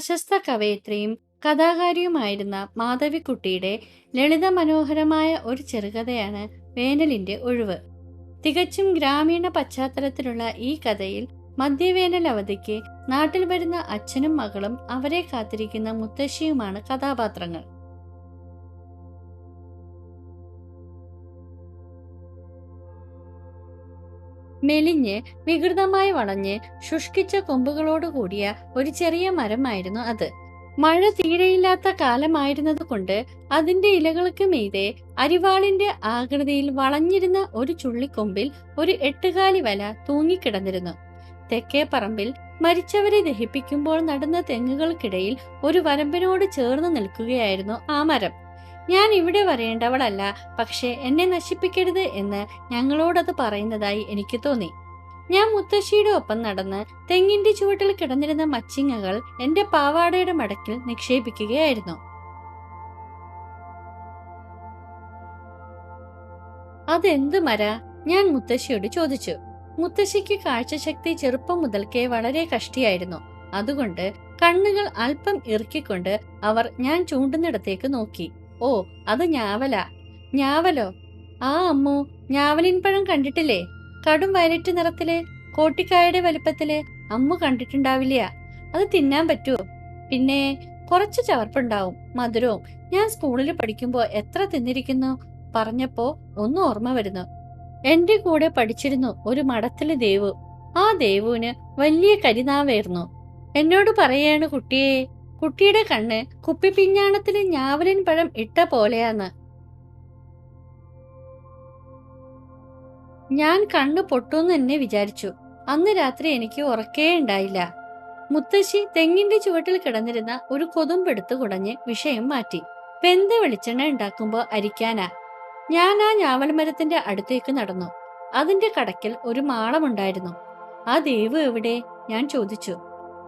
പ്രശസ്ത കവയിത്രിയും കഥാകാരിയുമായിരുന്ന മാധവിക്കുട്ടിയുടെ ലളിത മനോഹരമായ ഒരു ചെറുകഥയാണ് വേനലിന്റെ ഒഴിവ്. തികച്ചും ഗ്രാമീണ പശ്ചാത്തലത്തിലുള്ള ഈ കഥയിൽ മധ്യവേനൽ അവധിക്ക് നാട്ടിൽ വരുന്ന അച്ഛനും മകളും അവരെ കാത്തിരിക്കുന്ന മുത്തശ്ശിയുമാണ് കഥാപാത്രങ്ങൾ. മെലിഞ്ഞ് വികൃതമായി വളഞ്ഞ് ശുഷ്കിച്ച കൊമ്പുകളോട് കൂടിയ ഒരു ചെറിയ മരമായിരുന്നു അത്. മഴ തീരെയില്ലാത്ത കാലമായിരുന്നതുകൊണ്ട് അതിന്റെ ഇലകൾക്ക് മീതെ അരിവാളിന്റെ ആകൃതിയിൽ വളഞ്ഞിരുന്ന ഒരു ചുള്ളിക്കൊമ്പിൽ ഒരു എട്ടുകാലി വല തൂങ്ങിക്കിടന്നിരുന്നു. തെക്കേ പറമ്പിൽ മരിച്ചവരെ ദഹിപ്പിക്കുമ്പോൾ നടന്ന തെങ്ങുകൾക്കിടയിൽ ഒരു വരമ്പിനോട് ചേർന്ന് നിൽക്കുകയായിരുന്നു ആ മരം. ഞാൻ ഇവിടെ വരേണ്ടവളല്ല പക്ഷേ എന്നെ നശിപ്പിക്കരുത് എന്ന് ഞങ്ങളോടത് പറയുന്നതായി എനിക്ക് തോന്നി. ഞാൻ മുത്തശ്ശിയുടെ ഒപ്പം നടന്ന് തെങ്ങിന്റെ ചുവട്ടിൽ കിടന്നിരുന്ന മച്ചിങ്ങകൾ എന്റെ പാവാടയുടെ മടക്കിൽ നിക്ഷേപിക്കുകയായിരുന്നു. അതെന്ത് മര? ഞാൻ മുത്തശ്ശിയോട് ചോദിച്ചു. മുത്തശ്ശിക്ക് കാഴ്ചശക്തി ചെറുപ്പം മുതൽക്കേ വളരെ കഷ്ടിയായിരുന്നു. അതുകൊണ്ട് കണ്ണുകൾ അല്പം ഇറുക്കിക്കൊണ്ട് അവർ ഞാൻ ചൂണ്ടുന്നിടത്തേക്ക് നോക്കി. ഓ അത് ഞാവല. ഞാവലോ? ആ അമ്മു ഞാവലിൻ പഴം കണ്ടിട്ടില്ലേ? കടും വയലറ്റ് നിറത്തിലെ കോട്ടിക്കായയുടെ വലുപ്പത്തിലെ അമ്മു കണ്ടിട്ടുണ്ടാവില്ല അത് തിന്നാൻ പറ്റുമോ പിന്നെ കുറച്ച് ചവർപ്പുണ്ടാവും മധുരവും. ഞാൻ സ്കൂളിൽ പഠിക്കുമ്പോ എത്ര തിന്നിരിക്കുന്നു പറഞ്ഞപ്പോ ഒന്നും ഓർമ്മ വരുന്നു. എന്റെ കൂടെ പഠിച്ചിരുന്നു ഒരു മഠത്തിലെ ദേവു. ആ ദേവുവിന് വലിയ കരിനാവായിരുന്നു എന്നോട് പറയാണ് കുട്ടിയെ കുട്ടിയുടെ കണ്ണ് കുപ്പിപ്പിഞ്ഞാണത്തിൽ ഞാവലിൻ പഴം ഇട്ട പോലെയാണ്. ഞാൻ കണ്ണ് പൊട്ടൂന്ന് തന്നെ വിചാരിച്ചു. അന്ന് രാത്രി എനിക്ക് ഉറക്കേ ഉണ്ടായില്ല. മുത്തശ്ശി തെങ്ങിന്റെ ചുവട്ടിൽ കിടന്നിരുന്ന ഒരു കൊതുമ്പെടുത്ത് കുടഞ്ഞ് വിഷയം മാറ്റി. വെന്ത വെളിച്ചെണ്ണ ഉണ്ടാക്കുമ്പോ അരിക്കാനാ. ഞാൻ ആ ഞാവൽ മരത്തിന്റെ അടുത്തേക്ക് നടന്നു. അതിന്റെ കടക്കിൽ ഒരു മാളമുണ്ടായിരുന്നു. ആ ദേവു എവിടെ? ഞാൻ ചോദിച്ചു.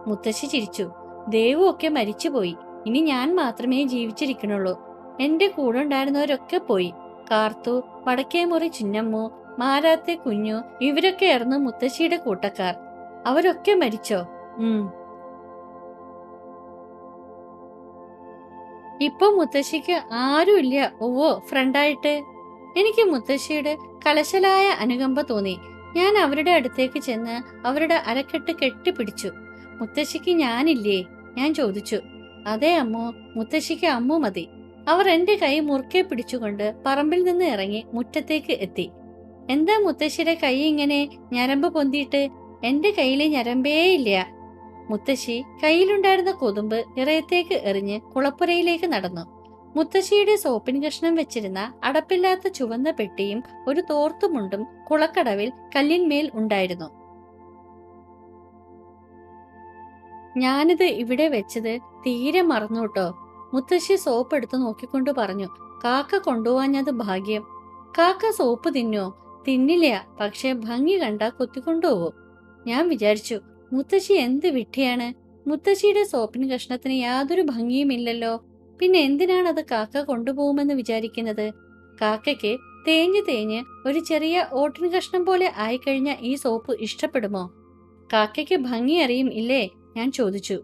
മുത്തശ്ശി ചിരിച്ചു. ദേവു ഒക്കെ മരിച്ചുപോയി. ഇനി ഞാൻ മാത്രമേ ജീവിച്ചിരിക്കണുള്ളൂ. എന്റെ കൂടെ ഉണ്ടായിരുന്നവരൊക്കെ പോയി. കാർത്തു വടക്കേമുറി ചിന്നമ്മു മാരാത്തെ കുഞ്ഞു ഇവരൊക്കെ ആയിരുന്നു മുത്തശ്ശിയുടെ കൂട്ടക്കാർ. അവരൊക്കെ മരിച്ചോ? ഉം. ഇപ്പൊ മുത്തശ്ശിക്ക് ആരുമില്ല ഓവോ ഫ്രണ്ടായിട്ട്? എനിക്ക് മുത്തശ്ശിയുടെ കലശലായ അനുകമ്പ തോന്നി. ഞാൻ അവരുടെ അടുത്തേക്ക് ചെന്ന് അവരുടെ അരക്കെട്ട് കെട്ടിപ്പിടിച്ചു. മുത്തശ്ശിക്ക് ഞാനില്ലേ? ഞാൻ ചോദിച്ചു. അതെ അമ്മു മുത്തശ്ശിക്ക് അമ്മു മതി. അവർ എന്റെ കൈ മുറുക്കെ പിടിച്ചുകൊണ്ട് പറമ്പിൽ നിന്ന് ഇറങ്ങി മുറ്റത്തേക്ക് എത്തി. എന്താ മുത്തശ്ശിയുടെ കൈ ഇങ്ങനെ ഞരമ്പ് പൊന്തിയിട്ട്? എന്റെ കയ്യിൽ ഞരമ്പേ ഇല്ല. മുത്തശ്ശി കയ്യിലുണ്ടായിരുന്ന കൊതുമ്പ് ഇറയത്തേക്ക് എറിഞ്ഞ് കുളപ്പുരയിലേക്ക് നടന്നു. മുത്തശ്ശിയുടെ സോപ്പിൻ കഷ്ണം വെച്ചിരുന്ന അടപ്പില്ലാത്ത ചുവന്ന പെട്ടിയും ഒരു തോർത്തുമുണ്ടും കുളക്കടവിൽ കല്ലിന്മേൽ ഉണ്ടായിരുന്നു. ഞാനിത് ഇവിടെ വെച്ചത് തീരെ മറന്നു കേട്ടോ മുത്തശ്ശി സോപ്പ് എടുത്ത് നോക്കിക്കൊണ്ട് പറഞ്ഞു കാക്ക കൊണ്ടുപോവാഞ്ഞത് ഭാഗ്യം. കാക്ക സോപ്പ് തിന്നോ? തിന്നില്ല പക്ഷെ ഭംഗി കണ്ട കൊത്തിക്കൊണ്ടുപോകും. ഞാൻ വിചാരിച്ചു മുത്തശ്ശി എന്ത് വിട്ടിയാണ് മുത്തശ്ശിയുടെ സോപ്പിന് കഷ്ണത്തിന് യാതൊരു ഭംഗിയുമില്ലല്ലോ പിന്നെ എന്തിനാണ് അത് കാക്ക കൊണ്ടുപോകുമെന്ന് വിചാരിക്കുന്നത്? കാക്കയ്ക്ക് തേഞ്ഞ് തേഞ്ഞ് ഒരു ചെറിയ ഓട്ടിൻ കഷ്ണം പോലെ ആയിക്കഴിഞ്ഞ ഈ സോപ്പ് ഇഷ്ടപ്പെടുമോ? കാക്കയ്ക്ക് ഭംഗി അറിയും ഇല്ലേ? ഞാൻ ചോദിച്ചു.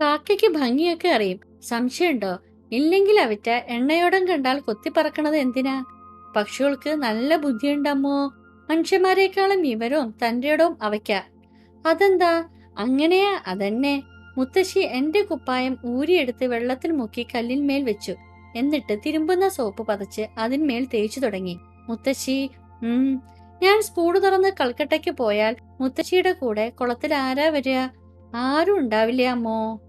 കാക്കയ്ക്ക് ഭംഗിയൊക്കെ അറിയും. സംശയമുണ്ടോ? ഇല്ലെങ്കിൽ അവറ്റ എണ്ണയോടം കണ്ടാൽ കൊത്തിപ്പറക്കണത് എന്തിനാ? പക്ഷികൾക്ക് നല്ല ബുദ്ധിയുണ്ടമ്മോ മനുഷ്യന്മാരെക്കാളും വിവരവും തന്റെയോടവും അവയ്ക്ക. അതെന്താ? അങ്ങനെയാ? അതന്നെ. മുത്തശ്ശി എന്റെ കുപ്പായം ഊരിയെടുത്ത് വെള്ളത്തിൽ മുക്കി കല്ലിന്മേൽ വെച്ചു. എന്നിട്ട് തിരുമ്പുന്ന സോപ്പ് പതച്ച് അതിന്മേൽ തേച്ചു തുടങ്ങി. മുത്തശ്ശി ഉം ഞാൻ സ്കൂൾ തുറന്ന് കൽക്കട്ടയ്ക്ക് പോയാൽ മുത്തശ്ശിയുടെ കൂടെ കുളത്തിൽ ആരാ വരിക? ആരും ഉണ്ടാവില്ല അമ്മോ?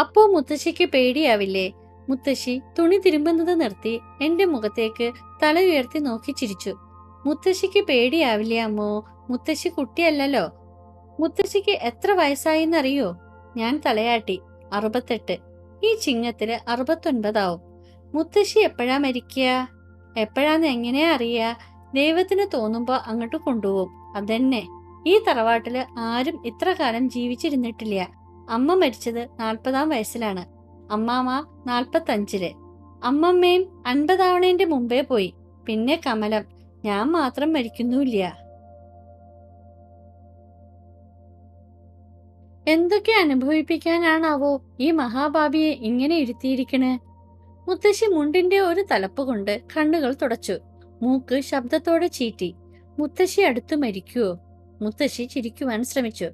അപ്പോ മുത്തശ്ശിക്ക് പേടിയാവില്ലേ? മുത്തശ്ശി തുണി തിരുമ്പുന്നത് നിർത്തി എന്റെ മുഖത്തേക്ക് തല ഉയർത്തി നോക്കി ചിരിച്ചു. മുത്തശ്ശിക്ക് പേടിയാവില്ല അമ്മോ? മുത്തശ്ശി കുട്ടിയല്ലല്ലോ. മുത്തശ്ശിക്ക് എത്ര വയസ്സായെന്നറിയോ? ഞാൻ തലയാട്ടി. അറുപത്തെട്ട്. ഈ ചിങ്ങത്തിൽ അറുപത്തൊൻപതാവും. മുത്തശ്ശി എപ്പോഴാ മരിക്കുക? എപ്പോഴാന്ന് എങ്ങനെ അറിയാ? ദൈവത്തിന് തോന്നുമ്പോ അങ്ങോട്ട് കൊണ്ടുപോകും അതന്നെ. ഈ തറവാട്ടിൽ ആരും ഇത്ര കാലം ജീവിച്ചിരുന്നിട്ടില്ല. അമ്മ മരിച്ചത് നാൽപ്പതാം വയസ്സിലാണ്. അമ്മാമ നാൽപ്പത്തഞ്ചിൽ. അമ്മമ്മയും അൻപതാവണേന്റെ മുമ്പേ പോയി. പിന്നെ കമലം. ഞാൻ മാത്രം മരിക്കുന്നുമില്ല. എന്തൊക്കെ അനുഭവിപ്പിക്കാനാണാവോ ഈ മഹാഭാവിയെ ഇങ്ങനെ ഇരുത്തിയിരിക്കണേ? മുത്തശ്ശി മുണ്ടിന്റെ ഒരു തലപ്പ് കൊണ്ട് കണ്ണുകൾ തുടച്ചു. മൂക്ക് ശബ്ദത്തോടെ ചീറ്റി. മുത്തശ്ശി അടുത്ത് മരിക്കുവോ? മുത്തശ്ശി ചിരിക്കുവാൻ ശ്രമിച്ചു.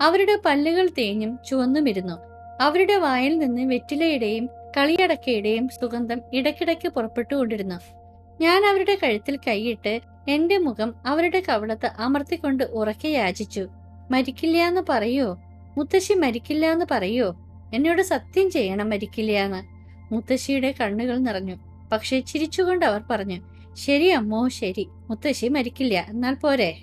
അവരുടെ പല്ലുകൾ തേഞ്ഞും ചുവന്നുമിരുന്നു. അവരുടെ വായിൽ നിന്ന് വെറ്റിലയുടെയും കളിയടക്കയുടെയും സുഗന്ധം ഇടയ്ക്കിടയ്ക്ക് പുറപ്പെട്ടുകൊണ്ടിരുന്നു. ഞാൻ അവരുടെ കഴുത്തിൽ കൈയിട്ട് എന്റെ മുഖം അവരുടെ കവളത്ത് അമർത്തിക്കൊണ്ട് ഉറക്കെ യാചിച്ചു. മരിക്കില്ല എന്ന് പറയോ? മുത്തശ്ശി മരിക്കില്ല എന്ന് പറയോ? എന്നോട് സത്യം ചെയ്യണം മരിക്കില്ല എന്ന് മുത്തശ്ശിയുടെ കണ്ണുകൾ നിറഞ്ഞു. പക്ഷെ ചിരിച്ചുകൊണ്ട് അവർ പറഞ്ഞു ശരി അമ്മോ ശരി. മുത്തശ്ശി മരിക്കില്ല. എന്നാൽ പോരെ.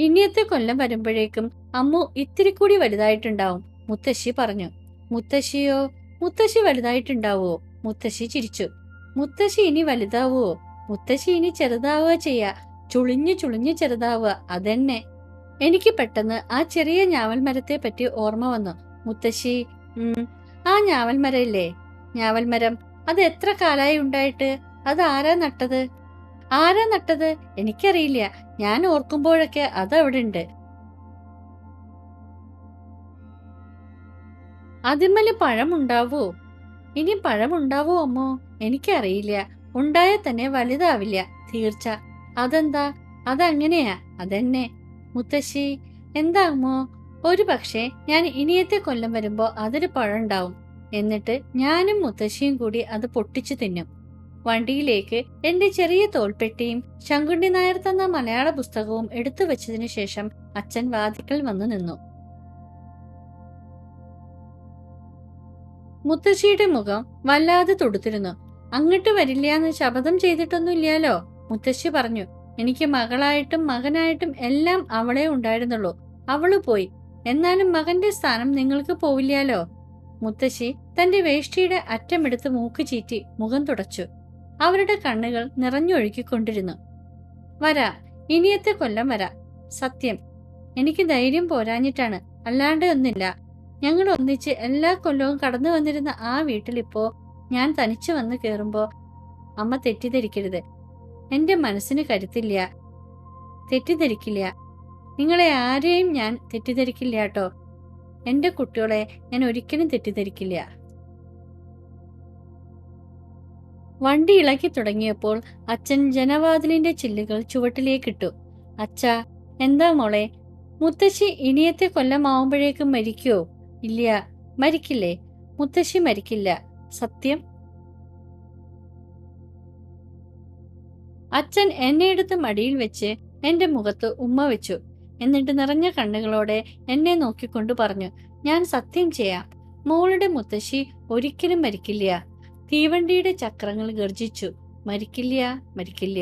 ഇനിയത്തെ കൊല്ലം വരുമ്പോഴേക്കും അമ്മു ഇത്തിരി കൂടി വലുതായിട്ടുണ്ടാവും. മുത്തശ്ശി പറഞ്ഞു മുത്തശ്ശിയോ മുത്തശ്ശി വലുതായിട്ടുണ്ടാവോ? മുത്തശ്ശി ചിരിച്ചു മുത്തശ്ശി ഇനി വലുതാവോ? മുത്തശ്ശി ഇനി ചെറുതാവുക ചെയ്യാ. ചുളിഞ്ഞു ചുളിഞ്ഞു ചെറുതാവുക. അതെന്നെ. എനിക്ക് പെട്ടെന്ന് ആ ചെറിയ ഞാവൽ മരത്തെ പറ്റി ഓർമ്മ വന്നു. മുത്തശ്ശി ഉം ആ ഞാവൽ മരമില്ലേ ഞാവൽ മരം അത് എത്ര കാലായി ഉണ്ടായിട്ട്? അത് ആരാ നട്ടത്? ആരാ നട്ടത്? എനിക്കറിയില്ല. ഞാൻ ഓർക്കുമ്പോഴൊക്കെ അത് അവിടെ ഉണ്ട്. അതിന്മേൽ പഴമുണ്ടാവോ ഇനി പഴമുണ്ടാവോ അമ്മോ? എനിക്കറിയില്ല. ഉണ്ടായാൽ തന്നെ വലുതാവില്ല. തീർച്ച. അതെന്താ? അതങ്ങനെയാ. അതെന്നെ. മുത്തശ്ശി എന്താ അമ്മോ? ഒരു പക്ഷേ ഞാൻ ഇനിയത്തെ കൊല്ലം വരുമ്പോൾ അതൊരു പഴമുണ്ടാവും എന്നിട്ട് ഞാനും മുത്തശ്ശിയും കൂടി അത് പൊട്ടിച്ചു തിന്നും. വണ്ടിയിലേക്ക് എന്റെ ചെറിയ തോൽപ്പെട്ടിയും ശങ്കുണ്ടി നായർ തന്ന മലയാള പുസ്തകവും എടുത്തു വെച്ചതിനു ശേഷം അച്ഛൻ വാതിക്കൽ വന്നു നിന്നു. മുത്തശ്ശിയുടെ മുഖം വല്ലാതെ തൊടുത്തിരുന്നു. അങ്ങോട്ട് വരില്ല എന്ന് ശപഥം ചെയ്തിട്ടൊന്നുമില്ലല്ലോ മുത്തശ്ശി പറഞ്ഞു. എനിക്ക് മകളായിട്ടും മകനായിട്ടും എല്ലാം അവളെ ഉണ്ടായിരുന്നുള്ളൂ. അവൾ പോയി. എന്നാലും മകന്റെ സ്ഥാനം നിങ്ങൾക്ക് പോവില്ലാലോ മുത്തശ്ശി തന്റെ വേഷ്ടിയുടെ അറ്റമെടുത്ത് മൂക്ക് ചീറ്റി മുഖം തുടച്ചു. അവരുടെ കണ്ണുകൾ നിറഞ്ഞൊഴുക്കിക്കൊണ്ടിരുന്നു. വരാ ഇനിയത്തെ കൊല്ലം വരാ. സത്യം. എനിക്ക് ധൈര്യം പോരാഞ്ഞിട്ടാണ്. അല്ലാണ്ട് ഒന്നില്ല. ഞങ്ങൾ ഒന്നിച്ച് എല്ലാ കൊല്ലവും കടന്നു വന്നിരുന്ന ആ വീട്ടിലിപ്പോ ഞാൻ തനിച്ചു വന്ന് കേറുമ്പോ അമ്മ തെറ്റിദ്ധരിക്കരുത്. എന്റെ മനസ്സിന് കരുത്തില്ല. തെറ്റിദ്ധരിക്കില്ല. നിങ്ങളെ ആരെയും ഞാൻ തെറ്റിദ്ധരിക്കില്ല കേട്ടോ. എന്റെ കുട്ടികളെ ഞാൻ ഒരിക്കലും തെറ്റിദ്ധരിക്കില്ല. വണ്ടി ഇളക്കി തുടങ്ങിയപ്പോൾ അച്ഛൻ ജനവാതിലിന്റെ ചില്ലുകൾ ചുവട്ടിലേക്കിട്ടു. അച്ഛ എന്താ മോളെ? മുത്തശ്ശി ഇനിയത്തെ കൊല്ലമാവുമ്പോഴേക്കും മരിക്കോ ഇല്ല മരിക്കില്ലേ? മുത്തശ്ശി മരിക്കില്ല. സത്യം? അച്ഛൻ എന്നെ എടുത്ത് മടിയിൽ വെച്ച് എന്റെ മുഖത്ത് ഉമ്മ വെച്ചു. എന്നിട്ട് നിറഞ്ഞ കണ്ണുകളോടെ എന്നെ നോക്കിക്കൊണ്ട് പറഞ്ഞു ഞാൻ സത്യം ചെയ്യാം. മോളുടെ മുത്തശ്ശി ഒരിക്കലും മരിക്കില്ല. തീവണ്ടിയുടെ ചക്രങ്ങൾ ഗർജിച്ചു. മരിക്കില്ല മരിക്കില്ല.